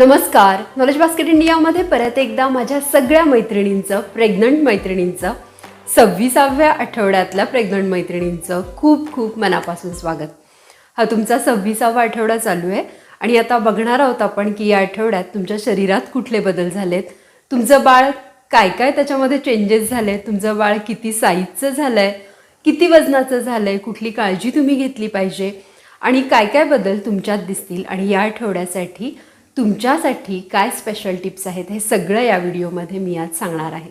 नमस्कार. Knowledge basket इंडियामध्ये परत एकदा माझ्या सगळ्या मैत्रिणींचं प्रेग्नंट मैत्रिणींचं सव्वीसाव्या आठवड्यातल्या प्रेग्नंट मैत्रिणींचं खूप खूप मनापासून स्वागत. हा तुमचा सव्वीसावा आठवडा चालू आहे आणि आता बघणार आहोत आपण की या आठवड्यात तुमच्या शरीरात कुठले बदल झालेत? तुमचं बाळ काय काय त्याच्यामध्ये चेंजेस झाले? तुमचं बाळ किती साईजचं झालं आहे किती वजनाचं झालं आहे कुठली काळजी तुम्ही घेतली पाहिजे? आणि काय काय बदल तुमच्यात दिसतील? आणि या आठवड्यासाठी तुमच्यासाठी काय स्पेशल टिप्स आहेत हे सगळं या व्हिडिओमध्ये मी आज सांगणार आहे.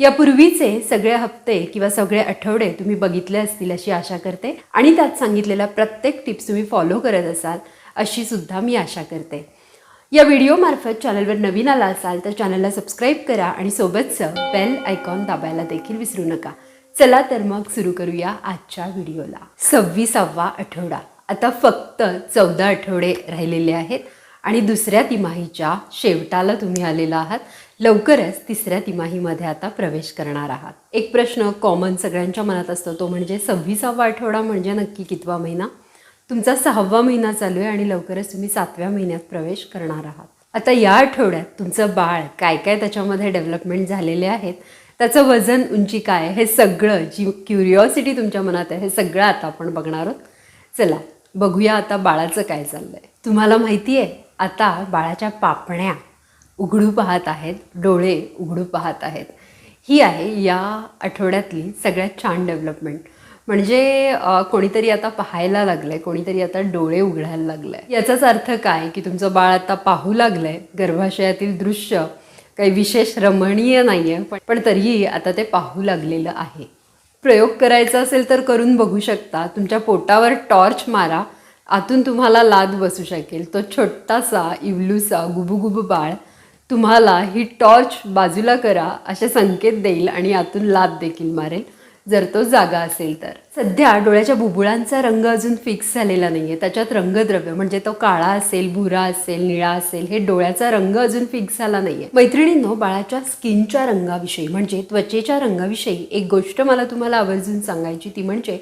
यापूर्वीचे सगळे हप्ते किंवा सगळे आठवडे तुम्ही बघितले असतील अशी आशा करते आणि त्यात सांगितलेल्या प्रत्येक टिप्स तुम्ही फॉलो करत असाल अशी सुद्धा मी आशा करते. या व्हिडिओमार्फत चॅनलवर नवीन आला असाल तर चॅनलला सबस्क्राईब करा आणि सोबतचं बेल आयकॉन दाबायला देखील विसरू नका. चला तर मग सुरू करूया आजच्या व्हिडिओला सव्वीसावा आठवडा. आता फक्त चौदा आठवडे राहिलेले आहेत. आणि दुसऱ्या तिमाहीच्या शेवटाला तुम्ही आलेला आहात. लवकरच तिसऱ्या तिमाहीमध्ये आता प्रवेश करणार आहात. एक प्रश्न कॉमन सगळ्यांच्या मनात असतो तो म्हणजे सव्वीसावा आठवडा म्हणजे नक्की कितवा महिना? तुमचा सहावा महिना चालू आहे आणि लवकरच तुम्ही सातव्या महिन्यात प्रवेश करणार आहात. आता या आठवड्यात तुमचं बाळ काय काय त्याच्यामध्ये डेव्हलपमेंट झालेले आहेत? त्याचं वजन उंची काय आहे, हे सगळं जी क्युरिओसिटी तुमच्या मनात आहे हे सगळं आता आपण बघणार आहोत. चला बघूया आता बाळाचं काय चाललंय. तुम्हाला माहिती आहे आता बाळाच्या पापण्या उघडू पाहत आहेत डोळे उघडू पाहत आहेत. ही आहे या आठवड्यातली सगळ्यात छान डेव्हलपमेंट म्हणजे कोणीतरी आता पाहायला लागलंय कोणीतरी आता डोळे उघडायला लागलंय. याचाच अर्थ काय? की तुमचं बाळ आता पाहू लागलंय गर्भाशयातील दृश्य काही विशेष रमणीय नाहीये पण पण तरीही आता ते पाहू लागलेलं आहे. प्रयोग करायचा असेल तर करून बघू शकता. तुमच्या पोटावर टॉर्च मारा. आतून तुम्हाला लाद बसू शकेल. तो छोटासा इवलूसा गुबुगुबू बाळ तुम्हाला ही टॉर्च बाजूला करा असे संकेत देईल आणि आतून लाद देखील मारेल. जर तो जागा असेल तर. सध्या डोळ्याच्या बुबुळांचा रंग अजून फिक्स झालेला नाहीये. त्याच्यात रंगद्रव्य म्हणजे तो काळा असेल भुरा असेल निळा असेल हे डोळ्याचा रंग अजून फिक्स झाला नाहीये. मैत्रिणींनो बाळाच्या स्किनच्या रंगाविषयी म्हणजे त्वचेच्या रंगाविषयी एक गोष्ट मला तुम्हाला आवर्जून सांगायची ती म्हणजे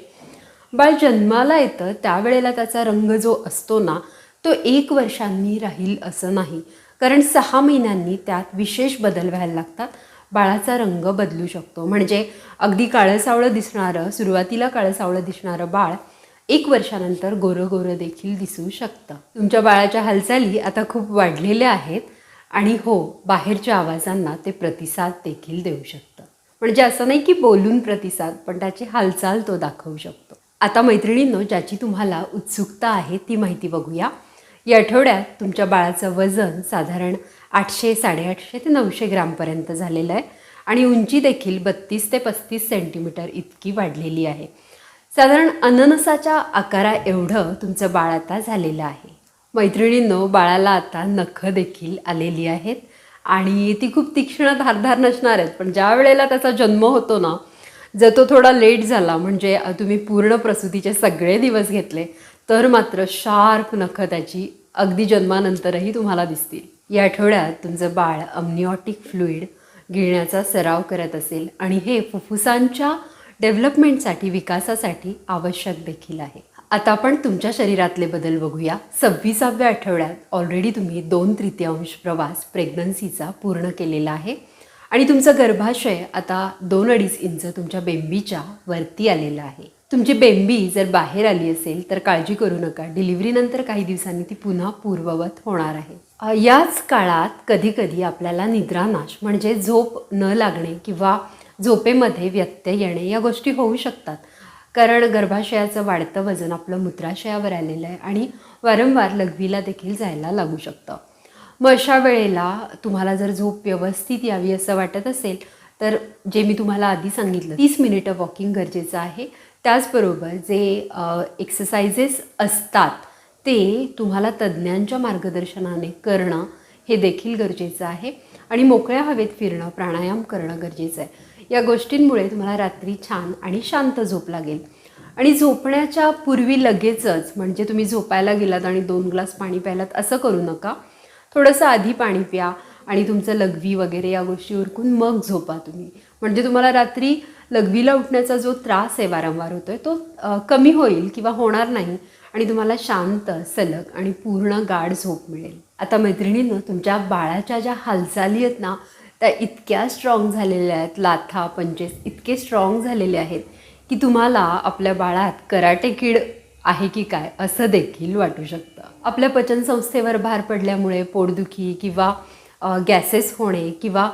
बाळ जन्माला येतं त्यावेळेला त्याचा रंग जो असतो ना तो एक वर्षांनी राहील असं नाही. कारण सहा महिन्यांनी त्यात विशेष बदल व्हायला लागतात. बाळाचा रंग बदलू शकतो. म्हणजे अगदी काळसावळं दिसणारं सुरुवातीला काळसावळं दिसणारं बाळ एक वर्षानंतर गोरं गोरं देखील दिसू शकतं. तुमच्या बाळाच्या हालचाली आता खूप वाढलेल्या आहेत आणि हो बाहेरच्या आवाजांना ते प्रतिसाद देखील देऊ शकतं. म्हणजे असं नाही की बोलून प्रतिसाद पण त्याची हालचाल तो दाखवू शकतो. आता मैत्रिणींनो ज्याची तुम्हाला उत्सुकता आहे ती माहिती बघूया. या आठवड्यात तुमच्या बाळाचं वजन साधारण आठशे साडेआठशे ते नऊशे ग्रामपर्यंत झालेलं आहे आणि उंची देखील बत्तीस ते पस्तीस सेंटीमीटर इतकी वाढलेली आहे. साधारण अननसाच्या आकारा एवढं तुमचं बाळ आता झालेलं आहे. मैत्रिणींनो बाळाला आता नखं देखील आलेली आहेत आणि ती खूप तीक्ष्ण धारधार नसणार आहेत पण ज्या वेळेला त्याचा जन्म होतो ना जर तो थोडा लेट झाला म्हणजे तुम्ही पूर्ण प्रसूतीचे सगळे दिवस घेतले तर मात्र शार्प नखं त्याची अगदी जन्मानंतरही तुम्हाला दिसतील. या आठवड्यात तुमचं बाळ अम्निऑटिक फ्लुईड गिळण्याचा सराव करत असेल आणि हे फुफ्फुसांच्या डेव्हलपमेंटसाठी विकासासाठी आवश्यक देखील आहे. आता आपण तुमच्या शरीरातले बदल बघूया. सव्वीसाव्या आठवड्यात ऑलरेडी तुम्ही दोन तृतीयांश प्रवास प्रेग्नन्सीचा पूर्ण केलेला आहे. आणि तुमचं गर्भाशय आता दोन अडीच इंच तुमच्या बेंबीच्या वरती आलेलं आहे. तुमची बेंबी जर बाहेर आली असेल तर काळजी करू नका. डिलिव्हरीनंतर काही दिवसांनी ती पुन्हा पूर्ववत होणार आहे. याच काळात कधीकधी आपल्याला निद्रानाश म्हणजे झोप न लागणे किंवा झोपेमध्ये व्यत्यय येणे या गोष्टी होऊ शकतात. कारण गर्भाशयाचं वाढतं वजन आपलं मूत्राशयावर आलेलं आहे आणि वारंवार लघवीला देखील जायला लागू शकतं. मग अशा वेळेला तुम्हाला जर झोप व्यवस्थित यावी असं वाटत असेल तर जे मी तुम्हाला आधी सांगितलं तीस मिनिटं वॉकिंग गरजेचं आहे. त्याचबरोबर जे एक्सरसाइजेस असतात ते तुम्हाला तज्ज्ञांच्या मार्गदर्शनाने करणं हे देखील गरजेचं आहे. आणि मोकळ्या हवेत फिरणं प्राणायाम करणं गरजेचं आहे. या गोष्टींमुळे तुम्हाला रात्री छान आणि शांत झोप लागेल. आणि झोपण्याच्या पूर्वी लगेचच म्हणजे तुम्ही झोपायला गेलात आणि दोन ग्लास पाणी प्यायलात असं करू नका. थोडंसं आधी पाणी प्या आणि तुमचं लघवी वगैरे या गोष्टी उरकून मग झोपा तुम्ही. म्हणजे तुम्हाला रात्री लघवीला उठण्याचा जो त्रास आहे वारंवार होतोय तो कमी होईल किंवा होणार नाही आणि तुम्हाला शांत सलग आणि पूर्ण गाढ झोप मिळेल. आता मैत्रिणींनो तुमच्या बाळाच्या ज्या हालचाली आहेत ना त्या इतक्या स्ट्रॉंग झालेल्या आहेत लाथा पंचेस इतके स्ट्रॉंग झालेले आहेत की तुम्हाला आपल्या बाळात कराटे किड आहे की काय असं देखील वाटू शकतं. आपल्या पचनसंस्थेवर भार पडल्यामुळे पोटदुखी किंवा गॅसेस होणे किंवा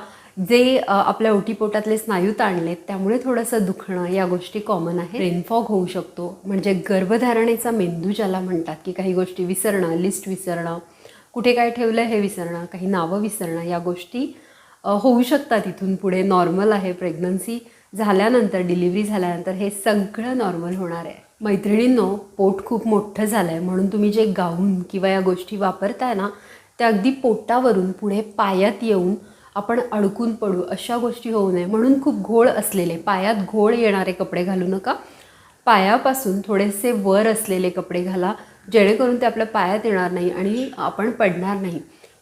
जे आपल्या ओटीपोटातले स्नायू ताणलेत त्यामुळे थोडंसं दुखणं या गोष्टी कॉमन आहे रेनफॉग होऊ शकतो म्हणजे गर्भधारणेचा मेंदू ज्याला म्हणतात की काही गोष्टी विसरणं लिस्ट विसरणं कुठे काय ठेवलं हे विसरणं काही नावं विसरणं या गोष्टी होऊ शकतात इथून पुढे. नॉर्मल आहे प्रेग्नन्सी झाल्यानंतर डिलिव्हरी झाल्यानंतर हे सगळं नॉर्मल होणार आहे. मैत्रिणींनो पोट खूप मोठं झालं आहे म्हणून तुम्ही जे गाऊन किंवा या गोष्टी वापरताय ना त्या अगदी पोटावरून पुढे पायात येऊन आपण अडकून पडू अशा गोष्टी होऊ नये. म्हणून खूप घोळ असलेले पायात घोळ येणारे कपडे घालू नका. पायापासून थोडेसे वर असलेले कपडे घाला जेणेकरून ते आपल्या पायात येणार नाही आणि आपण पडणार नाही.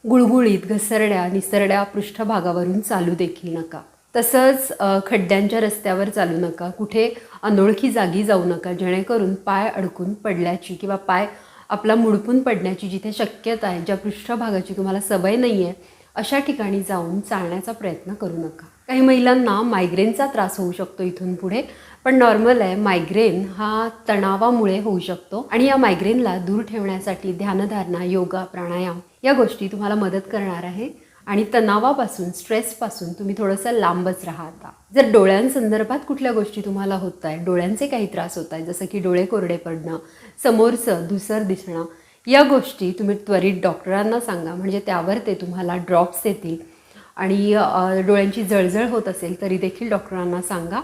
गुळगुळीत घसरड्या निसरड्या पृष्ठभागावरून चालू देखील नका. तसंच खड्ड्यांच्या रस्त्यावर चालू नका. कुठे अनोळखी जागी जाऊ नका. जेणेकरून पाय अडकून पडल्याची किंवा पाय आपला मुडपून पडण्याची जिथे शक्यता आहे ज्या पृष्ठभागाची तुम्हाला सवय नाही आहे अशा ठिकाणी जाऊन चालण्याचा प्रयत्न करू नका. काही महिलांना मायग्रेनचा त्रास होऊ शकतो इथून पुढे पण नॉर्मल आहे मायग्रेन हा तणावामुळे होऊ शकतो आणि या मायग्रेनला दूर ठेवण्यासाठी ध्यानधारणा योगा प्राणायाम या गोष्टी तुम्हाला मदत करणार आहे. आणि तणावापासून स्ट्रेसपासून तुम्ही थोडंसं लांबच राहा आता. जर डोळ्यांसंदर्भात कुठल्या गोष्टी तुम्हाला होत आहे डोळ्यांचे काही त्रास होत आहेत जसं की डोळे कोरडे पडणं समोरचं धुसर दिसणं या गोष्टी तुम्ही त्वरित डॉक्टरांना सांगा म्हणजे त्यावर ते तुम्हाला ड्रॉप्स देतील. आणि डोळ्यांची जळजळ होत असेल तरी देखील डॉक्टरांना सांगा.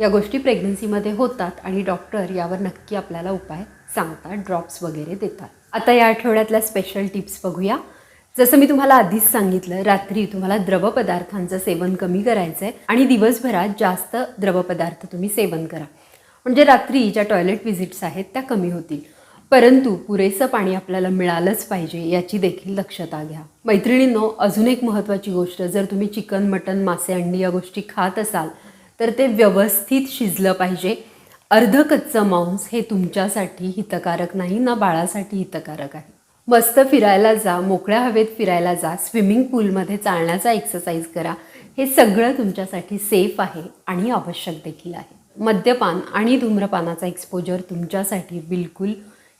या गोष्टी प्रेग्नन्सीमध्ये होतात आणि डॉक्टर यावर नक्की आपल्याला उपाय सांगतात ड्रॉप्स वगैरे देतात. आता या आठवड्यातल्या स्पेशल टिप्स बघूया. जसं मी तुम्हाला आधीच सांगितलं रात्री तुम्हाला द्रवपदार्थांचं सेवन कमी करायचं आहे आणि दिवसभरात जास्त द्रवपदार्थ तुम्ही सेवन करा. म्हणजे रात्री ज्या टॉयलेट व्हिजिट्स आहेत त्या कमी होतील. परंतु पुरेसं पाणी आपल्याला मिळालंच पाहिजे याची देखील दक्षता घ्या. मैत्रिणींनो अजून एक महत्त्वाची गोष्ट जर तुम्ही चिकन मटन मासे अंडी या गोष्टी खात असाल तर ते व्यवस्थित शिजलं पाहिजे. अर्ध कच्चं मांस हे तुमच्यासाठी हितकारक नाही ना बाळासाठी हितकारक आहे. मस्त फिरायला जा मोकळ्या हवेत फिरायला जा स्विमिंग पूलमध्ये चालण्याचा एक्सरसाइज करा. हे सगळं तुमच्यासाठी सेफ आहे आणि आवश्यक देखील आहे. मद्यपान आणि धूम्रपानाचा एक्सपोजर तुमच्यासाठी बिलकुल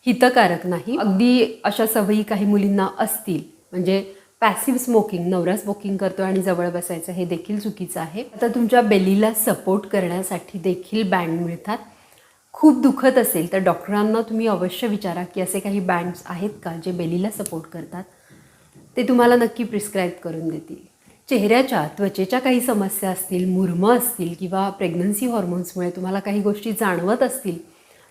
हितकारक नाही. अगदी अशा सवयी काही मुलींना असतील म्हणजे पॅसिव्ह स्मोकिंग नवरा स्मोकिंग करतो आणि जवळ बसायचं हे देखील चुकीचं आहे. आता तुमच्या बेलीला सपोर्ट करण्यासाठी देखील बँड मिळतात. खूप दुखत असेल तर डॉक्टरांना तुम्ही अवश्य विचारा की असे काही बँड्स आहेत का जे बेलीला सपोर्ट करतात? ते तुम्हाला नक्की प्रिस्क्राईब करून देतील. चेहऱ्याच्या त्वचेच्या काही समस्या असतील मुरमं असतील किंवा प्रेग्नन्सी हॉर्मोन्समुळे तुम्हाला काही गोष्टी जाणवत असतील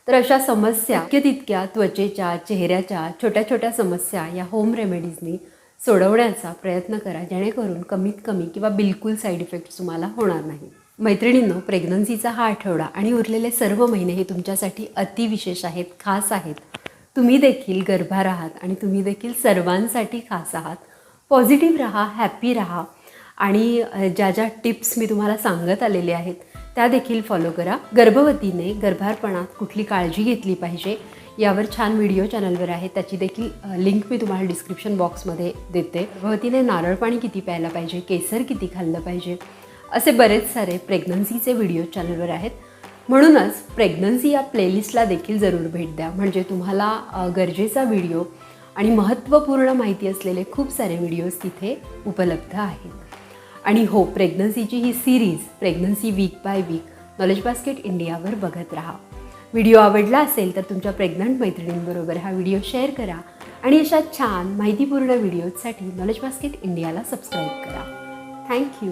तर अशा समस्या इतक्या तितक्या त्वचेच्या चेहऱ्याच्या छोट्या छोट्या समस्या या होम रेमेडीजनी सोडवण्याचा प्रयत्न करा जेणेकरून कमीत कमी किंवा बिलकुल साईड इफेक्ट्स तुम्हाला होणार नाही मैत्रिणींनो प्रेग्नन्सीचा हा आठवडा आणि उरलेले सर्व महिने हे तुमच्यासाठी अतिविशेष आहेत खास आहेत. तुम्ही देखील गर्भार आहात आणि तुम्ही देखील सर्वांसाठी खास आहात. पॉझिटिव्ह राहा हॅपी राहा. आणि ज्या ज्या टिप्स मी तुम्हाला सांगत आलेले आहेत त्या देखील फॉलो करा. गर्भवतीने गर्भारपणात कुठली काळजी घेतली पाहिजे यावर छान व्हिडिओ चॅनलवर आहे. त्याची देखील लिंक मी तुम्हाला डिस्क्रिप्शन बॉक्समध्ये देते. गर्भवतीने नारळ पाणी किती प्यायला पाहिजे केसर किती खाल्लं पाहिजे असे बरेच सारे प्रेग्नन्सीचे व्हिडिओ चॅनलवर आहेत. म्हणूनच प्रेग्नन्सी या प्लेलिस्टला देखील जरूर भेट द्या. म्हणजे तुम्हाला गरजेचा व्हिडिओ आणि महत्त्वपूर्ण माहिती असलेले खूप सारे व्हिडिओज तिथे उपलब्ध आहेत. आणि हो प्रेग्नन्सीची ही series pregnancy week by week knowledge basket इंडियावर बघत राहा. व्हिडिओ आवडला असेल तर तुमच्या प्रेग्नंट मैत्रिणींबरोबर हा व्हिडिओ शेअर करा आणि अशा छान माहितीपूर्ण व्हिडिओजसाठी नॉलेज बास्केट इंडियाला सबस्क्राईब करा. Thank you